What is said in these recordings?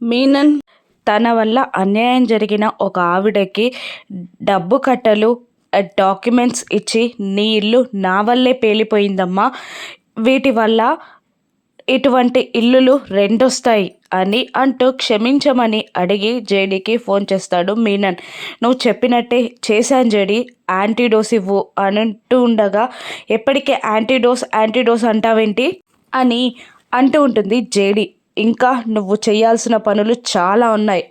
మీనన్ తన వల్ల అన్యాయం జరిగిన ఒక ఆవిడకి డబ్బు కట్టలు డాక్యుమెంట్స్ ఇచ్చి నీ ఇల్లు నా వల్లే పేలిపోయిందమ్మా. వీటి వల్ల ఇటువంటి ఇల్లులు రెండొస్తాయి అని అంటూ క్షమించమని అడిగి జేడీకి ఫోన్ చేస్తాడు మీనన్. నువ్వు చెప్పినట్టే చేశాను జేడి యాంటీడోస్ ఇవ్వు అని అంటూ ఉండగా ఎప్పటికే యాంటీడోస్ యాంటీడోస్ అంటావేంటి? అని అంటూ ఉంటుంది జేడీ. ఇంకా నువ్వు చేయాల్సిన పనులు చాలా ఉన్నాయి.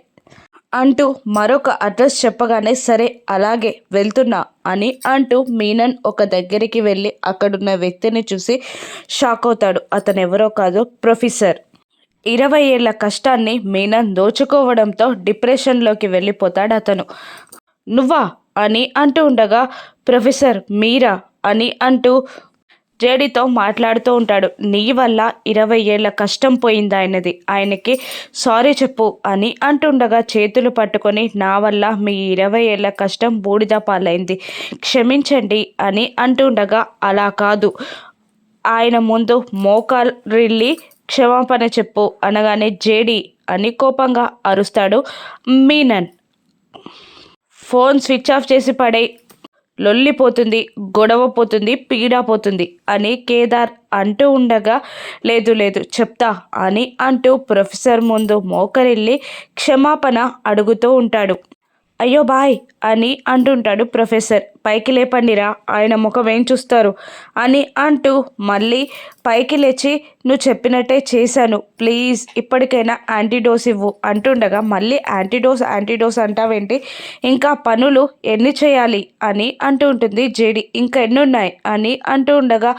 అంటూ మరొక అడ్రస్ చెప్పగానే సరే అలాగే వెళ్తున్నా అని అంటూ మీనన్ ఒక దగ్గరికి వెళ్ళి అక్కడున్న వ్యక్తిని చూసి షాక్ అవుతాడు. అతను ఎవరో కాదు ప్రొఫెసర్. ఇరవై ఏళ్ళ కష్టాన్ని మీనన్ దోచుకోవడంతో డిప్రెషన్లోకి వెళ్ళిపోతాడు అతను. నువ్వా? అని అంటూ ఉండగా ప్రొఫెసర్ మీరా అని అంటూ జేడీతో మాట్లాడుతూ ఉంటాడు. నీ వల్ల ఇరవై ఏళ్ళ కష్టం పోయింది ఆయనది. ఆయనకి సారీ చెప్పు అని అంటుండగా చేతులు పట్టుకొని నా వల్ల మీ ఇరవై ఏళ్ళ కష్టం బూడిద పాలైంది. క్షమించండి అని అంటుండగా అలా కాదు. ఆయన ముందు మోకారిల్లి క్షమాపణ చెప్పు అనగానే జేడి అని కోపంగా అరుస్తాడు మీనన్. ఫోన్ స్విచ్ ఆఫ్ చేసి పడే లొల్లిపోతుంది గొడవ పోతుంది పీడ పోతుంది అని కేదార్ అంటూ ఉండగా లేదు లేదు చెప్తా అని అంటూ ప్రొఫెసర్ ముందు మోకరిల్లి క్షమాపణ అడుగుతూ ఉంటాడు. అయ్యో బాయ్ అని అంటుంటాడు ప్రొఫెసర్. పైకి లేపండిరా ఆయన ముఖం ఏం చూస్తారు? అని అంటూ మళ్ళీ పైకి లేచి నువ్వు చెప్పినట్టే చేశాను. ప్లీజ్ ఇప్పటికైనా యాంటీడోస్ ఇవ్వు అంటుండగా మళ్ళీ యాంటీడోస్ యాంటీడోస్ అంటావేంటి? ఇంకా పనులు ఎన్ని చేయాలి అని అంటూ ఉంటుంది జేడి. ఇంకా ఎన్ని ఉన్నాయి అని అంటూ ఉండగా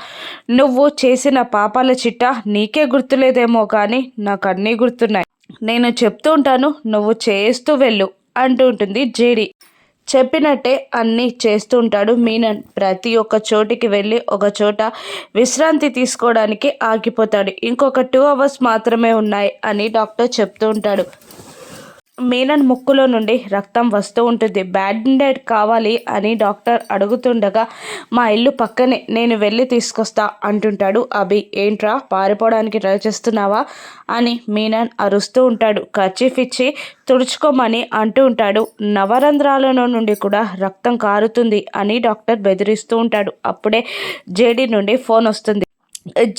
నువ్వు చేసిన పాపాల చిట్ట నీకే గుర్తులేదేమో కానీ నాకు అన్నీ గుర్తున్నాయి. నేను చెప్తూ ఉంటాను నువ్వు చేస్తూ వెళ్ళు. అంటూ ఉంటుంది. జేడి చెప్పినట్టే అన్నీ చేస్తూ ఉంటాడు మీనన్. ప్రతి ఒక్క చోటికి వెళ్ళి ఒక చోట విశ్రాంతి తీసుకోవడానికి ఆగిపోతాడు. ఇంకొక టూ అవర్స్ మాత్రమే ఉన్నాయి అని డాక్టర్ చెప్తూ ఉంటాడు. మీనన్ ముక్కులో నుండి రక్తం వస్తూ ఉంటుంది. బ్యాండేడ్ కావాలి అని డాక్టర్ అడుగుతుండగా మా ఇల్లు పక్కనే నేను వెళ్ళి తీసుకొస్తా అంటుంటాడు అభి. ఏంట్రా పారిపోవడానికి ట్రై చేస్తున్నావా? అని మీనన్ అరుస్తూ ఉంటాడు. కర్చీఫ్ ఇచ్చి తుడుచుకోమని అంటూ ఉంటాడు. నవరంధ్రాలలో నుండి కూడా రక్తం కారుతుంది అని డాక్టర్ బెదిరిస్తూ ఉంటాడు. అప్పుడే జేడీ నుండి ఫోన్ వస్తుంది.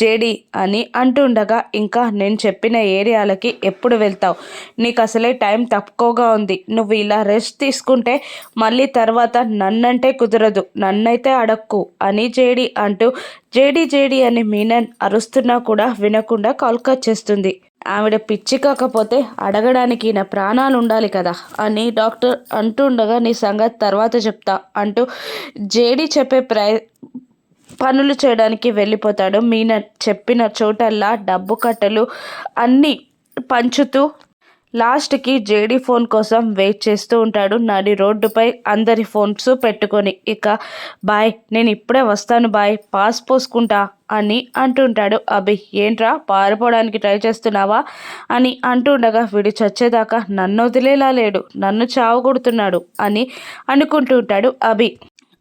జేడి అని అంటుండగా ఇంకా నేను చెప్పిన ఏరియాలకి ఎప్పుడు వెళ్తావు? నీకు అసలే టైం తక్కువగా ఉంది. నువ్వు ఇలా రెస్ట్ తీసుకుంటే మళ్ళీ తర్వాత నన్నంటే కుదరదు. నన్నైతే అడక్కు అని జేడి అంటూ జేడి జేడి అని మీనన్ అరుస్తున్నా కూడా వినకుండా కాల్ కట్ చేస్తుంది. ఆవిడ పిచ్చి కాకపోతే అడగడానికి నా ప్రాణాలు ఉండాలి కదా అని డాక్టర్ అంటుండగా నీ సంగతి తర్వాత చెప్తా అంటూ జేడి చెప్పే ప్రయ పనులు చేయడానికి వెళ్ళిపోతాడు. మీన చెప్పిన చోటల్లా డబ్బు కట్టలు అన్నీ పంచుతూ లాస్ట్కి జేడీ ఫోన్ కోసం వెయిట్ చేస్తూ ఉంటాడు. నడి రోడ్డుపై అందరి ఫోన్స్ పెట్టుకొని ఇక బాయ్ నేను ఇప్పుడే వస్తాను బాయ్ పాస్ పోసుకుంటా అని అంటుంటాడు. అభి ఏంట్రా పారిపోవడానికి ట్రై చేస్తున్నావా? అని అంటుండగా వీడు చచ్చేదాకా నన్ను వదిలేలా లేడు నన్ను చావు కొడుతున్నాడు అని అనుకుంటుంటాడు అభి.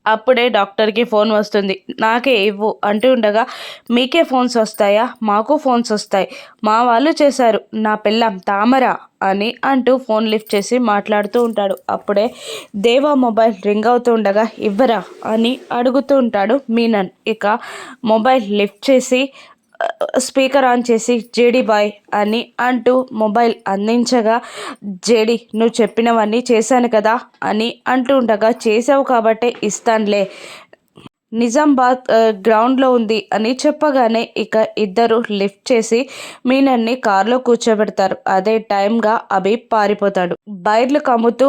అప్పుడే డాక్టర్కి ఫోన్ వస్తుంది. నాకే ఇవ్వు అంటూ ఉండగా మీకే ఫోన్స్ వస్తాయా? మాకు ఫోన్స్ వస్తాయి. మా వాళ్ళు చేశారు. నా పిల్లం తామర అని అంటూ ఫోన్ లిఫ్ట్ చేసి మాట్లాడుతూ ఉంటాడు. అప్పుడే దేవా మొబైల్ రింగ్ అవుతూ ఉండగా ఇవ్వరా అని అడుగుతూ ఉంటాడు మీనన్. ఇక మొబైల్ లిఫ్ట్ చేసి స్పీకర్ ఆన్ చేసి జేడి బాయ్ అని అంటూ మొబైల్ అందించగా జేడి నువ్వు చెప్పినవన్నీ చేశాను కదా అని అంటూ ఉండగా చేసావు కాబట్టే ఇస్తానులే. నిజామాబాద్ గ్రౌండ్లో ఉంది అని చెప్పగానే ఇక ఇద్దరు లిఫ్ట్ చేసి మీనన్ని కారులో కూర్చోబెడతారు. అదే టైంగా అభి పారిపోతాడు. బైర్లు కమ్ముతూ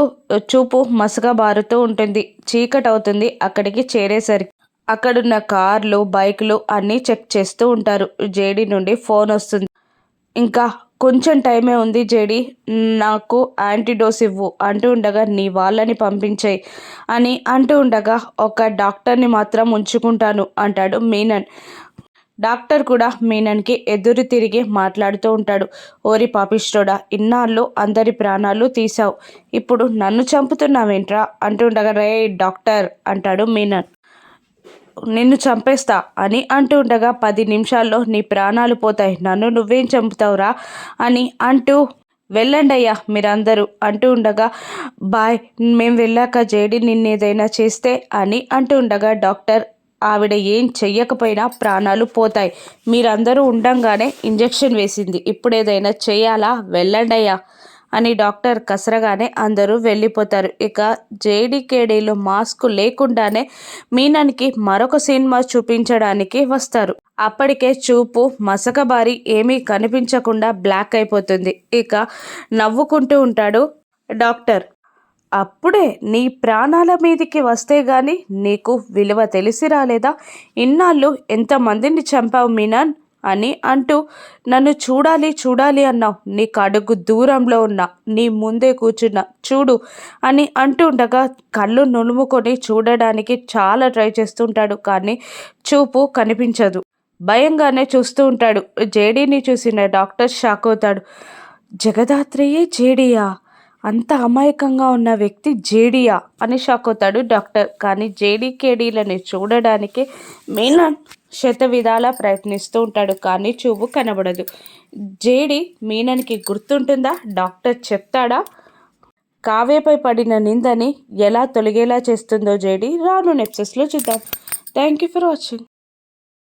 చూపు మసగా బారుతూ ఉంటుంది. చీకటి అవుతుంది అక్కడికి చేరేసరికి అక్కడున్న కార్లు బైకులు అన్నీ చెక్ చేస్తూ ఉంటారు. జేడీ నుండి ఫోన్ వస్తుంది. ఇంకా కొంచెం టైమే ఉంది జేడి నాకు యాంటీడోస్ ఇవ్వు అంటూ ఉండగా నీ వాళ్ళని పంపించాయి అని అంటూ ఉండగా ఒక డాక్టర్ని మాత్రం ఉంచుకుంటాను అంటాడు మీనన్. డాక్టర్ కూడా మీనన్కి ఎదురు తిరిగి మాట్లాడుతూ ఉంటాడు. ఓరి పాపిష్టోడా ఇన్నాళ్ళు అందరి ప్రాణాలు తీసావు ఇప్పుడు నన్ను చంపుతున్నావేంట్రా? అంటుండగా రే డాక్టర్ అంటాడు మీనన్. నిన్ను చంపేస్తా అని అంటూ ఉండగా పది నిమిషాల్లో నీ ప్రాణాలు పోతాయి. నన్ను నువ్వేం చంపుతావురా అని అంటూ వెళ్ళండి అయ్యా మీరందరూ అంటూ ఉండగా బాయ్ మేము వెళ్ళాక జేడి నిన్నేదైనా చేస్తే అని అంటూ ఉండగా డాక్టర్ ఆవిడ ఏం చెయ్యకపోయినా ప్రాణాలు పోతాయి. మీరందరూ ఉండంగానే ఇంజెక్షన్ వేసింది. ఇప్పుడు ఏదైనా చేయాలా? వెళ్ళండి అయ్యా. అని డాక్టర్ కసరగానే అందరూ వెళ్ళిపోతారు. ఇక జేడీకేడీలో మాస్క్ లేకుండానే మీనానికి మరొక సినిమా చూపించడానికి వస్తారు. అప్పటికే చూపు మసకబారి ఏమీ కనిపించకుండా బ్లాక్ అయిపోతుంది. ఇక నవ్వుకుంటూ ఉంటాడు డాక్టర్. అప్పుడే నీ ప్రాణాల మీదికి వస్తే గాని నీకు విలువ తెలిసి రాలేదా ఇన్నాళ్ళు ఎంతమందిని చంపావు మీనాన్? అని అంటూ నన్ను చూడాలి చూడాలి అన్నావు. నీ కడుగు దూరంలో ఉన్నా. నీ ముందే కూర్చున్నా. చూడు అని అంటూ ఉండగా కళ్ళు నులుముకొని చూడడానికి చాలా ట్రై చేస్తుంటాడు. కానీ చూపు కనిపించదు. భయంగానే చూస్తూ ఉంటాడు. జేడీని చూసిన డాక్టర్ షాక్ అవుతాడు. జగదాత్రియే జేడియా? అంత అమాయకంగా ఉన్న వ్యక్తి జేడియా? అని షాక్ అవుతాడు డాక్టర్. కానీ జేడీకేడీలని చూడడానికి మీనన్ శత విధాలా ప్రయత్నిస్తూ ఉంటాడు కానీ చూపు కనబడదు. జేడి మీనన్కి గుర్తుంటుందా? డాక్టర్ చెప్తాడా? కావ్యపై పడిన నిందని ఎలా తొలగేలా చేస్తుందో జేడి రాను నెప్సెస్లో చూద్దాం. Thank you for watching.